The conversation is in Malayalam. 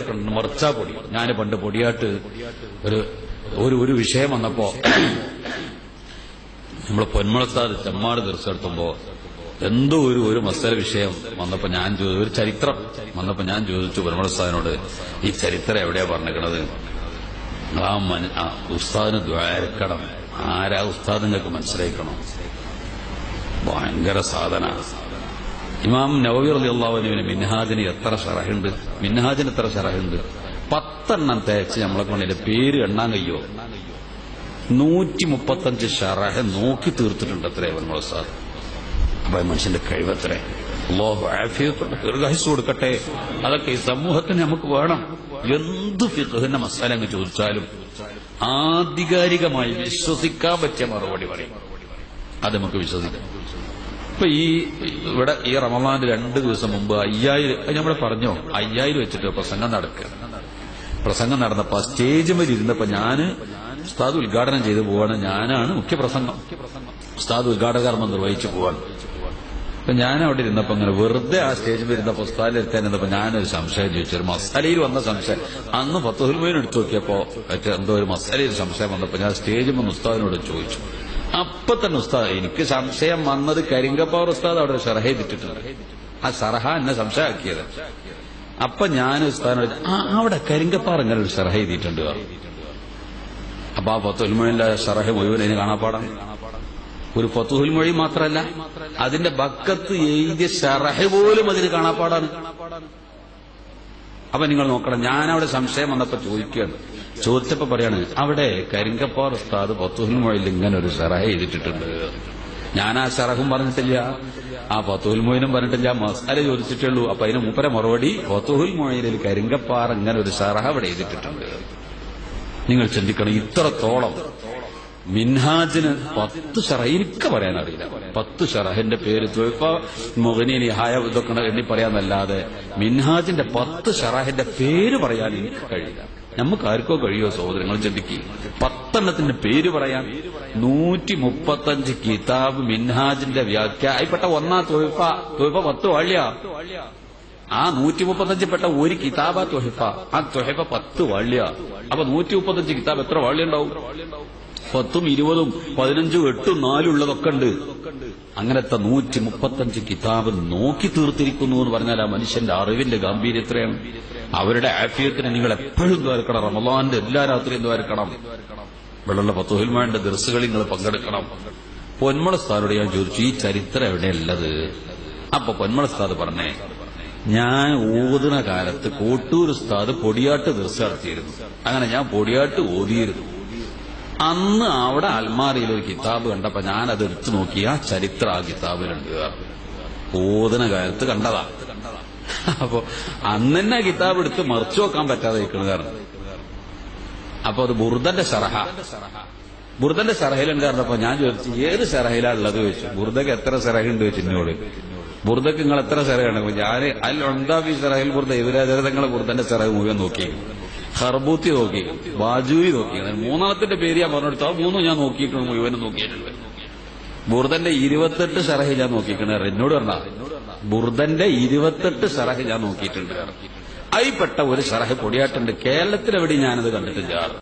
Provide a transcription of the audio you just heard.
കറുത്തിട്ടുണ്ട് മറിച്ചാ പൊടി. ഞാൻ പണ്ട് പൊടിയാട്ട് ഒരു ഒരു ഒരു വിഷയം വന്നപ്പോ നമ്മൾ പൊന്മുളത്താത് ചെമ്മാട് തീർച്ചെടുത്തുമ്പോ എന്തോ ഒരു ഒരു മത്സര വിഷയം വന്നപ്പോ ഞാൻ ചോദിച്ചു ഒരു ചരിത്രം വന്നപ്പോ ഞാൻ ചോദിച്ചു പൊന്മുളസ്താദിനോട് ഈ ചരിത്രം എവിടെയാ പറഞ്ഞിരിക്കണത്? ആ മന ഉസ്താദിന് ദ്വാരക്കണം ആരാ ഉസ്താദ് നിങ്ങൾക്ക് മനസ്സിലാക്കണം ഭയങ്കര സാധന. ഇമാം നവവി അള്ളാഹുവിന് മിൻഹാജിന് എത്ര ഷറഹുണ്ട്? മിൻഹാജിന് എത്ര ഷറഹുണ്ട്? പത്തെണ്ണം തേച്ച് നമ്മളെ കൊണ്ടിന്റെ പേര് എണ്ണാൻ കഴിയോ? നൂറ്റി മുപ്പത്തഞ്ച് ഷറഹ് നോക്കി തീർത്തിട്ടുണ്ട് അത്രേ വന്നോളൂ സാർ അപ്പൊ മനുഷ്യന്റെ കഴിവത്രേ. അള്ളാഹു ആഫിയത്തോടെ കൊടുക്കട്ടെ. അതൊക്കെ ഈ സമൂഹത്തിന് നമുക്ക് വേണം. എന്ത് ഫിഖഹിന്റെ മസാല അങ്ങ് ചോദിച്ചാലും ആധികാരികമായി വിശ്വസിക്കാൻ പറ്റിയ മറുപടി പറയും. അത് നമുക്ക് വിശ്വസിക്കാം. ഇപ്പൊ ഈ ഇവിടെ ഈ റമദാന്റെ രണ്ട് ദിവസം മുമ്പ് അയ്യായിരം അത് നമ്മൾ പറഞ്ഞോ? അയ്യായിരം വെച്ചിട്ട് പ്രസംഗം നടക്കുക. പ്രസംഗം നടന്നപ്പോ സ്റ്റേജ് മതി ഇരുന്നപ്പോ ഞാൻ ഉസ്താദ് ഉദ്ഘാടനം ചെയ്തു പോവാണ്. ഞാനാണ് മുഖ്യ പ്രസംഗം. ഉസ്താദ് ഉദ്ഘാടകർമ്മം നിർവഹിച്ചു പോവാണ്. അപ്പൊ ഞാൻ അവിടെ ഇരുന്നപ്പോ അങ്ങനെ വെറുതെ ആ സ്റ്റേജിൽ ഉസ്താദിൽ എത്താൻ ഇരുന്നപ്പോ ഞാനൊരു സംശയം ചോദിച്ചു. ഒരു മസാലയിൽ വന്ന സംശയം. അന്ന് പത്ത് മൊയ്ൻ എടുത്തു നോക്കിയപ്പോ എന്തോ ഒരു മസാലയിൽ സംശയം വന്നപ്പോ ഞാൻ സ്റ്റേജിൽ വന്ന് ഉസ്താദിനോട് ചോദിച്ചു. അപ്പൊ തന്നെ ഉസ്താദ് എനിക്ക് സംശയം വന്നത് കരിങ്കപ്പാർ ഉസ്താദ് അവിടെ ഷറഹ ചെയ്തിട്ടുണ്ട് ആ ഷറഹ എന്നെ സംശയമാക്കിയത് അപ്പൊ ഞാൻ ഉസ്താദിനോട് ആ അവിടെ കരിങ്കപ്പാർ ഇങ്ങനെ ഒരു ഷറഹ ചെയ്തിട്ടുണ്ട് അപ്പൊ ആ പത്തൊൽമൊഴിന്റെ ഷറഹ മുഴുവൻ അതിന് കാണാപ്പാടാണ്. ഒരു ഫത്തുഹുൽ മൊഴി മാത്രമല്ല അതിന്റെ ബക്കത്ത് എഴുതിയ ഷറഹ പോലും അതിന് കാണാപ്പാടാണ്. അപ്പൊ നിങ്ങൾ നോക്കണം ഞാൻ അവിടെ സംശയം വന്നപ്പോ ചോദിക്കുകയാണ്. ചോദിച്ചപ്പോ പറയാണ് അവിടെ കരിങ്കപ്പാർ ഉസ്താദ് പത്തുഹിൻ മൊയിൽ ഇങ്ങനെ ഒരു ഷറഹ ചെയ്തിട്ടുണ്ട് ഞാൻ ആ ഷറഹും പറഞ്ഞിട്ടില്ല. ആ പത്തുഹിൽ മൊയിനും പറഞ്ഞിട്ടില്ല. മസാല ചോദിച്ചിട്ടുള്ളൂ അപ്പൊ അതിന് മൂപ്പര മറുപടി പത്തുഹിൽ മൊയിലിൽ കരിങ്കപ്പാർ ഇങ്ങനെ ഒരു ഷറഹ അവിടെ ചെയ്തിട്ടുണ്ട് നിങ്ങൾ ചിന്തിക്കണം ഇത്രത്തോളം മിൻഹാജിന് പത്ത് ഷറ എനിക്ക് പറയാൻ അറിയില്ല പത്ത് ഷറഹിന്റെ പേര് തൊയ്ഫ മുഗനി നിഹായ ഇതൊക്കെ എണ്ണി പറയാന്നല്ലാതെ മിൻഹാജിന്റെ പത്ത് ഷറഹിന്റെ പേര് പറയാൻ എനിക്ക് കഴിയില്ല. നമുക്ക് ആർക്കോ കഴിയോ സഹോദരങ്ങൾ ചിന്തിക്കുക പത്തെണ്ണത്തിന്റെ പേര് പറയാം. നൂറ്റി മുപ്പത്തഞ്ച് കിതാബ് മിൻഹാജിന്റെ വ്യാഖ്യായിപ്പെട്ട ഒന്നാം തൊഴിഫ തൊഴിഫ പത്ത് വാള്യ? ആ നൂറ്റി മുപ്പത്തഞ്ചിൽപ്പെട്ട ഒരു കിതാബ തൊഹിഫ. ആ തൊഹിഫ പത്ത് വാള്യ. അപ്പൊ നൂറ്റി മുപ്പത്തഞ്ച് കിതാബ് എത്ര വാള്യ ഉണ്ടാവും പത്തും ഇരുപതും പതിനഞ്ചും എട്ടും നാലും ഉള്ളതൊക്കെ ഉണ്ട്. അങ്ങനത്തെ നൂറ്റി മുപ്പത്തഞ്ച് കിതാബ് നോക്കി തീർത്തിരിക്കുന്നു എന്ന് പറഞ്ഞാൽ ആ മനുഷ്യന്റെ അറിവിന്റെ ഗാംഭീര്യം എത്രയാണ്? അവരുടെ ആഫിയത്തിന് നിങ്ങൾ എപ്പോഴും ദ്വാരക്കണം റമലാന്റെ എല്ലാ രാത്രിയും ദ്വാരക്കണം ഇവിടെയുള്ള പത്തുഹിൽമാന്റെ ദർസുകളിൽ നിങ്ങൾ പങ്കെടുക്കണം. പൊന്മള സ്ഥാനോട് ഞാൻ ചോദിച്ചു ഈ ചരിത്രം എവിടെയുള്ളത്? അപ്പൊ പൊന്മള സ്ഥാദ് പറഞ്ഞേ ഞാൻ ഓതുന്ന കാലത്ത് കോട്ടൂർ ഉസ്താദ് പൊടിയാട്ട് ദർശ നടത്തിയിരുന്നു. അങ്ങനെ ഞാൻ പൊടിയാട്ട് ഓതിയിരുന്നു. അന്ന് അവിടെ അൽമാറിയിൽ ഒരു കിതാബ് കണ്ടപ്പോ ഞാൻ അത് എടുത്തു നോക്കി ആ ചരിത്ര ആ കിതാബിലുണ്ട്. ഓതുന്ന കാലത്ത് കണ്ടതാ. അപ്പൊ അന്ന് തന്നെ കിതാബ് എടുത്ത് മറിച്ചു നോക്കാൻ പറ്റാതെ നിൽക്കണ കാരണം. അപ്പൊ അത് ബുർദന്റെ ഷറഹ ബുർദന്റെ ഷറഹയിലുണ്ട് പറഞ്ഞപ്പോ ഞാൻ ചോദിച്ചു ഏത് ഷറഹയിലാ ഉള്ളത് ചോദിച്ചു. ബുർദക്ക് എത്ര ഷറഹുണ്ട് ചോദിച്ചു എന്നോട്. ബുർദക്ക് നിങ്ങൾ എത്ര ഷറഹുണ്ട് ഞാൻ അൽ ഒണ്ടാഫി ഷറഹിൽ ബുർദ? എതിരാജങ്ങളെ ബുർദന്റെ ഷറഹ് മുഴുവൻ നോക്കി. ഹർബൂത്തി നോക്കി ബാജൂരി നോക്കി. മൂന്നാമത്തിന്റെ പേര് ഞാൻ പറഞ്ഞെടുത്തു ആ മൂന്നും ഞാൻ നോക്കിയിട്ടുണ്ട് മുഴുവനും നോക്കിയിട്ടുണ്ട്. ബുർദന്റെ ഇരുപത്തെട്ട് ഷറഹ് ഞാൻ നോക്കിയിട്ടുണ്ട് എന്നോട് പറഞ്ഞ ബുർദന്റെ ഇരുപത്തെട്ട് ഷറഹ് ഞാൻ നോക്കിയിട്ടുണ്ട്. അതിൽപ്പെട്ട ഒരു ഷറഹ് പൊടിയാട്ടുണ്ട്. കേരളത്തിലെവിടെ ഞാനത് കണ്ടിട്ടില്ല.